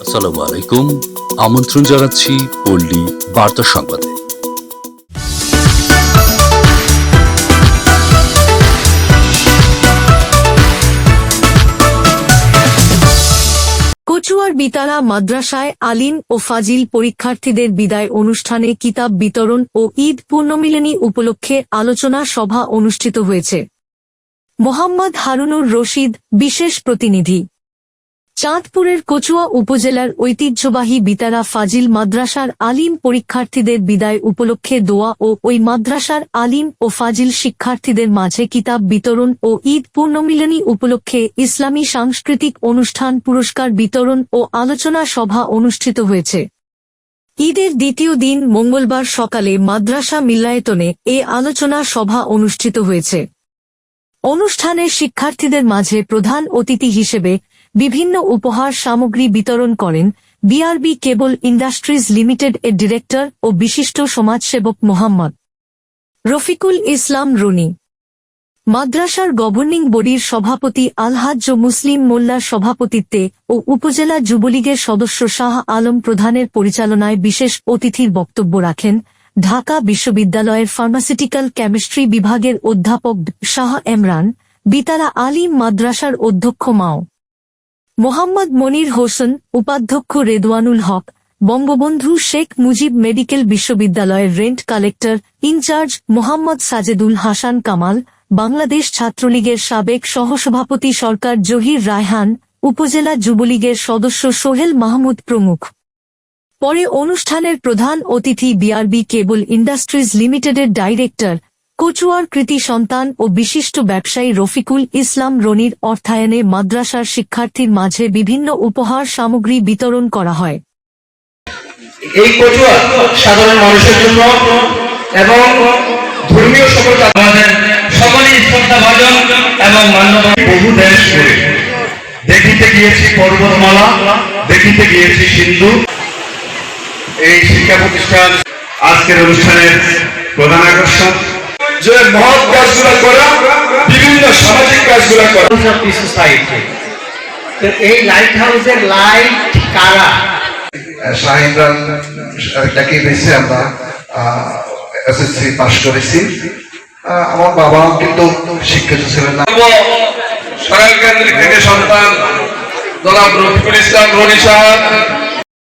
আসসালামু আলাইকুম আমন্ত্রণ জানাচ্ছি পল্লী বার্তা সংবাদে। কচুয়ার বিতারা মাদ্রাসায় আলিম ও ফাজিল পরীক্ষার্থীদের বিদায় অনুষ্ঠানে কিতাব বিতরণ ও ঈদ পূর্ণমিলনী উপলক্ষে আলোচনা সভা অনুষ্ঠিত হয়েছে। মোহাম্মদ হারুনুর রশিদ বিশেষ প্রতিনিধি। চাঁদপুরের কচুয়া উপজেলার ঐতিহ্যবাহী বিতারা ফাজিল মাদ্রাসার আলিম পরীক্ষার্থীদের বিদায় উপলক্ষে দোয়া ও ওই মাদ্রাসার আলিম ও ফাজিল শিক্ষার্থীদের মাঝে কিতাব বিতরণ ও ঈদ পূর্ণমিলনী উপলক্ষে ইসলামী সাংস্কৃতিক অনুষ্ঠান পুরস্কার বিতরণ ও আলোচনা সভা অনুষ্ঠিত হয়েছে। ঈদের দ্বিতীয় দিন মঙ্গলবার সকালে মাদ্রাসা মিল্লায়তনে এ আলোচনা সভা অনুষ্ঠিত হয়েছে। অনুষ্ঠানে শিক্ষার্থীদের মাঝে প্রধান অতিথি হিসেবে বিভিন্ন উপহার সামগ্রী বিতরণ করেন বিআরবি কেবল ইন্ডাস্ট্রিজ লিমিটেড এর ডিরেক্টর ও বিশিষ্ট সমাজসেবক মোহাম্মদ রফিকুল ইসলাম রুনি। মাদ্রাসার গভর্নিং বডির সভাপতি আলহাজ্জ মুসলিম মোল্লার সভাপতিত্বে ও উপজেলা যুবলীগের সদস্য শাহ আলম প্রধানের পরিচালনায় বিশেষ অতিথির বক্তব্য রাখেন ঢাকা বিশ্ববিদ্যালয়ের ফার্মাসিউটিক্যাল কেমিস্ট্রি বিভাগের অধ্যাপক শাহ এমরান, বিতারা আলিম মাদ্রাসার অধ্যক্ষ মাও। মোহাম্মদ মনির হোসেন, উপাধ্যক্ষ রেদওয়ানুল হক, বঙ্গবন্ধু শেখ মুজিব মেডিকেল বিশ্ববিদ্যালয়ের rent collector in charge Mohammad Sajedul Hasan Kamal, Bangladesh ছাত্রলীগের সাবেক সহসভাপতি সরকার জহির রায়হান, উপজেলা যুবলীগের সদস্য সোহেল মাহমুদ প্রমুখ। পরে অনুষ্ঠানের প্রধান অতিথি বিআরবি কেবল ইন্ডাস্ট্রিজ লিমিটেডের ডাইরেক্টর, কচুয়ার কৃতি সন্তান ও বিশিষ্ট ব্যবসায়ী রফিকুল ইসলাম রনির অর্থায়নে মাদ্রাসার শিক্ষার্থীর মাঝে বিভিন্ন উপহার সামগ্রী বিতরণ করা হয়। এই কচুয়া সাধারণ মানুষের জন্য এবং ধর্মীয় সকল আমাদের সকলেই শ্রদ্ধা ভাজন এবং মান্যতা বহু দেশ ঘুরে। দেখিতে গিয়েছি পর্বতমালা, দেখিতে গিয়েছি সিন্ধু এই শিক্ষা প্রতিষ্ঠান আজকের অনুষ্ঠানের প্রধান আকর্ষণ। যে মহৎ কাজগুলো করা বিভিন্ন সামাজিক কাজগুলো করা। সোসাইটি তো এই লাইট হাউসের লাইট কারা? শাহ ইমরান তাকে বেছে আমরা এসএসসি পাশ করেছি। আহ, আমার বাবা কিন্তু শিক্ষিত ছিলেন না। সরকার কেন্দ্রিক থেকে সন্তান জনাব রফিকুল ইসলাম রনি সাহেব